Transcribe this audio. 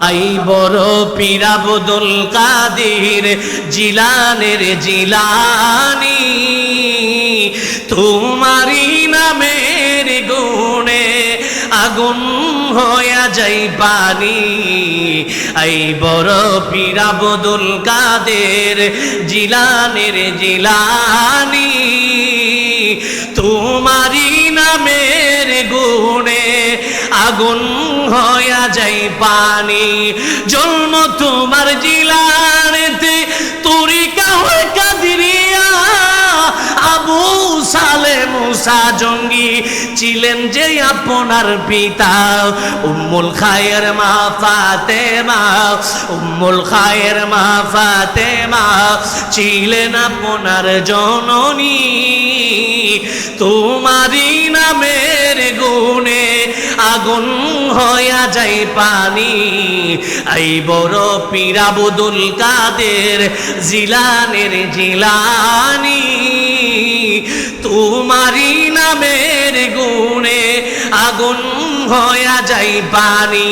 I বড় পীরাবদুল কাদের জিলানের জিলানি। তোমারি নামের গুণে আগুন হইয়া যাই পানি। আই বড় পীরাবদুল কাদের জিলানের জিলানি। তোমারি নামের গুণে আগুন হইয়া যাই পানি। জন্ম তোমার জিলানেতে তরিকা হয়ে কাদিরিয়া। আবু সালে মুসা জঙ্গি ছিলেন যে আপনার পিতা। উম্মুল খায়ের মা ফাতেমা, উম্মুল খায়ের মা ফাতেমা ছিলেন আপনার জননী। তোমারি নামের গুণে আগুন হইয়া যাই পানি। এই বড় পিরাবুদুল কাদের জিলানের জিলানি। তোমারি নামের গুণে আগুন হইয়া যাই পানি।